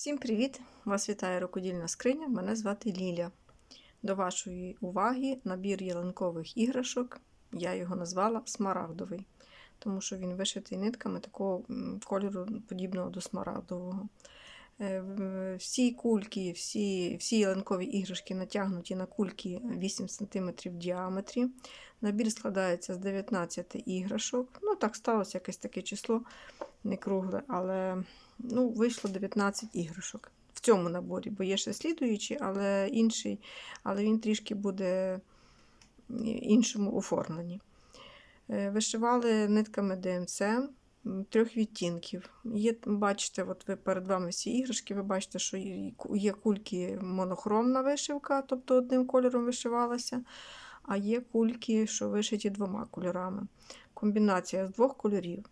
Всім привіт! Вас вітає рукодільна скриня. Мене звати Ліля. До вашої уваги набір ялинкових іграшок. Я його назвала смарагдовий, тому що він вишитий нитками такого кольору, подібного до смарагдового. Е, Всі кульки, всі, всі ялинкові іграшки натягнуті на кульки 8 см в діаметрі. Набір складається з 19 іграшок. Ну, так сталося якесь таке число, не кругле, але ну, вийшло 19 іграшок в цьому наборі, бо є ще слідуючий, але інший, але він трішки буде іншому оформленні. Е, Вишивали нитками ДМЦ трьох відтінків. Є, бачите, от ви перед вами всі іграшки, ви бачите, що є кульки монохромна вишивка, тобто одним кольором вишивалася, а є кульки, що вишиті двома кольорами. Комбінація з двох кольорів.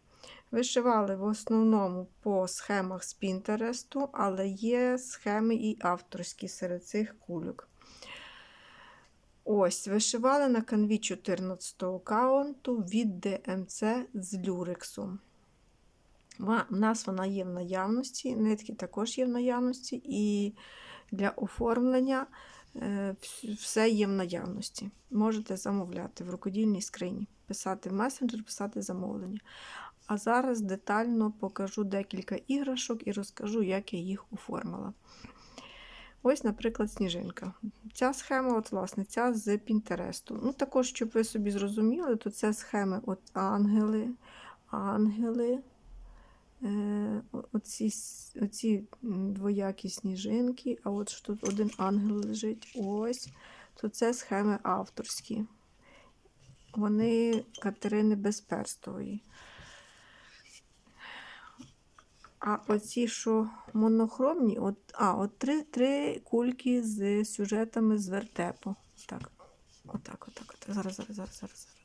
Вишивали в основному по схемах з Пінтересту, але є схеми і авторські серед цих кульок. Ось, вишивали на канві 14 каунту від ДМЦ з люрексом. У нас вона є в наявності, нитки також є в наявності, і для оформлення е, все є в наявності. Можете замовляти в рукодільній скрині, писати в месенджер, писати замовлення. А зараз детально покажу декілька іграшок і розкажу, як я їх оформила. Ось, наприклад, сніжинка. Ця схема, от, власне, ця з Пінтересту. Ну, також, щоб ви собі зрозуміли, то це схеми от ангели, ангели, оці, оці м, двоякі сніжинки, а от що тут один ангел лежить. Ось. То це схеми авторські. Вони Катерини Безперстової. А оці, що монохромні, от, а, от три, три кульки з сюжетами з вертепу. Так, отак, отак, отак. Зараз, зараз, зараз, зараз.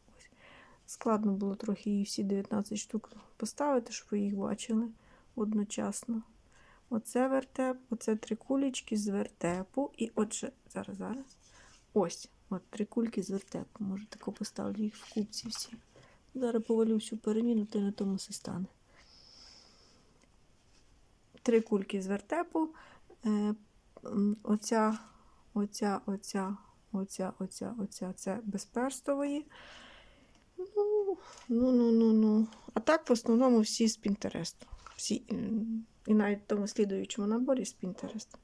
Складно було трохи її всі 19 штук поставити, щоб ви їх бачили одночасно. Оце вертеп, оце три кулечки з вертепу. І отже, зараз, зараз. Ось, от три кульки з вертепу. Може, тако поставлю їх в купці всі. Зараз повалю всю переміну, то на тому все стане три кульки з вертепу. Е, Оця, оця, оця, оця, оця, оця, це безперстової. Ну, ну, ну, ну, ну. А так, в основному, всі з Пінтересту. Всі, і навіть в тому слідуючому наборі з Пінтересту.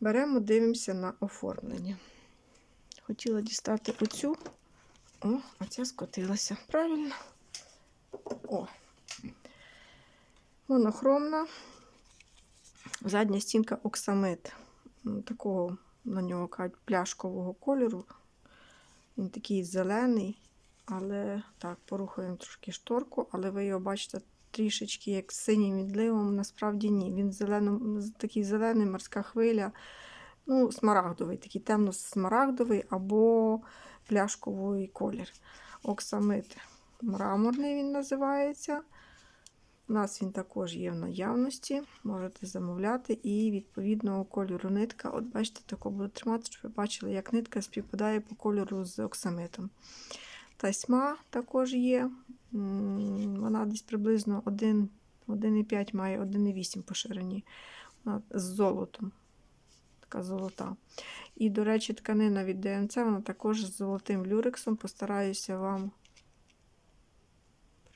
Беремо, дивимося на оформлення. Хотіла дістати оцю. О, а ця скотилася. Правильно? О, монохромна. Задня стінка оксамит. Такого на нього кажуть пляшкового кольору. Він такий зелений, але так, порухаємо трошки шторку, але ви його бачите трішечки як синім відливом. Насправді ні. Він зелено, такий зелений, морська хвиля. Ну, смарагдовий, такий темно-смарагдовий або пляшковий колір. Оксамит мраморний він називається. У нас він також є в наявності, можете замовляти. І відповідного кольору нитка. От бачите, тако буду тримати, щоб ви бачили, як нитка співпадає по кольору з оксамитом. Тасьма також є. Вона десь приблизно 1, 1,5 має 1,8 по ширині. Вона з золотом. Така золота. І, до речі, тканина від ДМЦ, вона також з золотим люрексом. Постараюся вам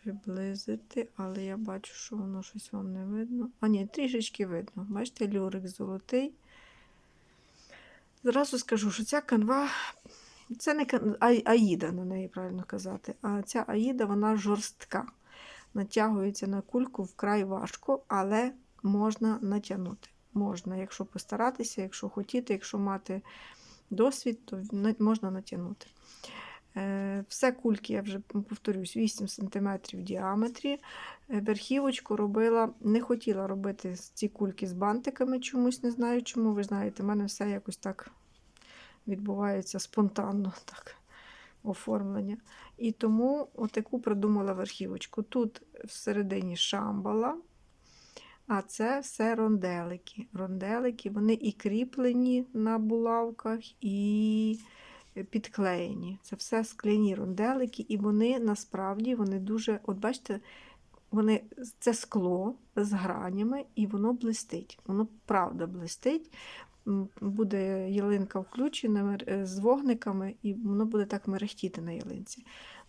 приблизити, але я бачу, що воно щось вам не видно. А, ні, трішечки видно. Бачите, люрик золотий. Зразу скажу, що ця канва, це не а- аїда, на неї правильно казати. А ця аїда, вона жорстка. Натягується на кульку вкрай важко, але можна натягнути. Можна, якщо постаратися, якщо хотіти, якщо мати досвід, то можна натягнути. Е, Все кульки, я вже повторюсь, 8 см в діаметрі. Е, Верхівочку робила, не хотіла робити ці кульки з бантиками чомусь, не знаю чому. Ви знаєте, в мене все якось так відбувається спонтанно так, оформлення. І тому отаку придумала верхівочку. Тут всередині шамбала, а це все ронделики. Ронделики, вони і кріплені на булавках, і підклеєні. Це все скляні ронделики, і вони насправді вони дуже, от бачите, вони, це скло з гранями, і воно блистить. Воно правда блистить. Буде ялинка включена е, з вогниками, і воно буде так мерехтіти на ялинці.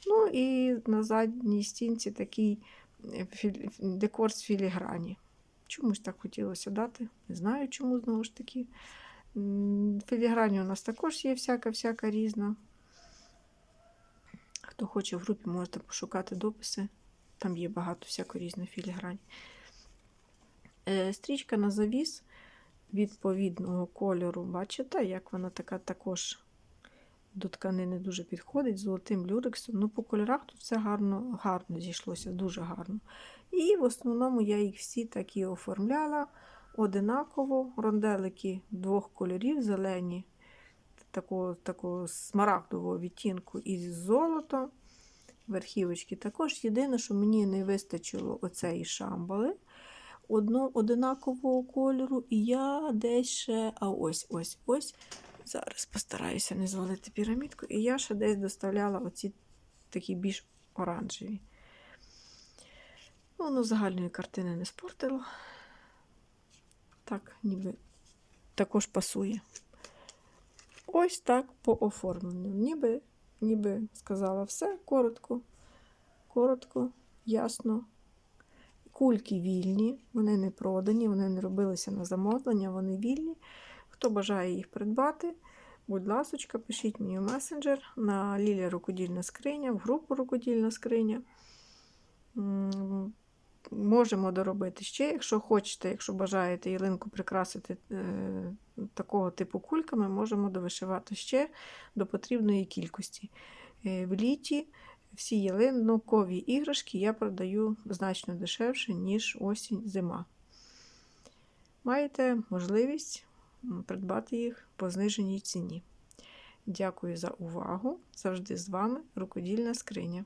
Ну і на задній стінці такий е, декор з філіграні. Чомусь так хотілося дати. Не знаю, чому знову ж таки. Філіграні у нас також є всяка-всяка різна. Хто хоче в групі, можете пошукати дописи. Там є багато всякої різної філіграні. Е, Стрічка на завіс відповідного кольору. Бачите, як вона така також до тканини дуже підходить золотим люрексом. Ну, по кольорах тут все гарно, гарно зійшлося, дуже гарно. І в основному я їх всі так і оформляла одинаково. Ронделики двох кольорів, зелені, такого, такого смарагдового відтінку із золотом. Верхівочки також. Єдине, що мені не вистачило оцеї шамбали одно, одинакового кольору, і я десь ще. А ось, ось, ось. Зараз постараюся не звалити пірамідку. І я ще десь доставляла оці такі більш оранжеві. Ну, Воно загальної картини не спортило. Так, ніби також пасує. Ось так по оформленню. Ніби, ніби сказала все коротко, коротко, ясно. Кульки вільні, вони не продані, вони не робилися на замовлення, вони вільні. Хто бажає їх придбати, будь ласочка, пишіть мені в месенджер на Лілія Рукодільна скриня, в групу Рукодільна скриня. Можемо доробити ще, якщо хочете, якщо бажаєте ялинку прикрасити е, такого типу кульками, можемо довишивати ще до потрібної кількості. Е, в літі всі ялинкові іграшки я продаю значно дешевше, ніж осінь зима. Маєте можливість придбати їх по зниженій ціні. Дякую за увагу. Завжди з вами рукодільна скриня.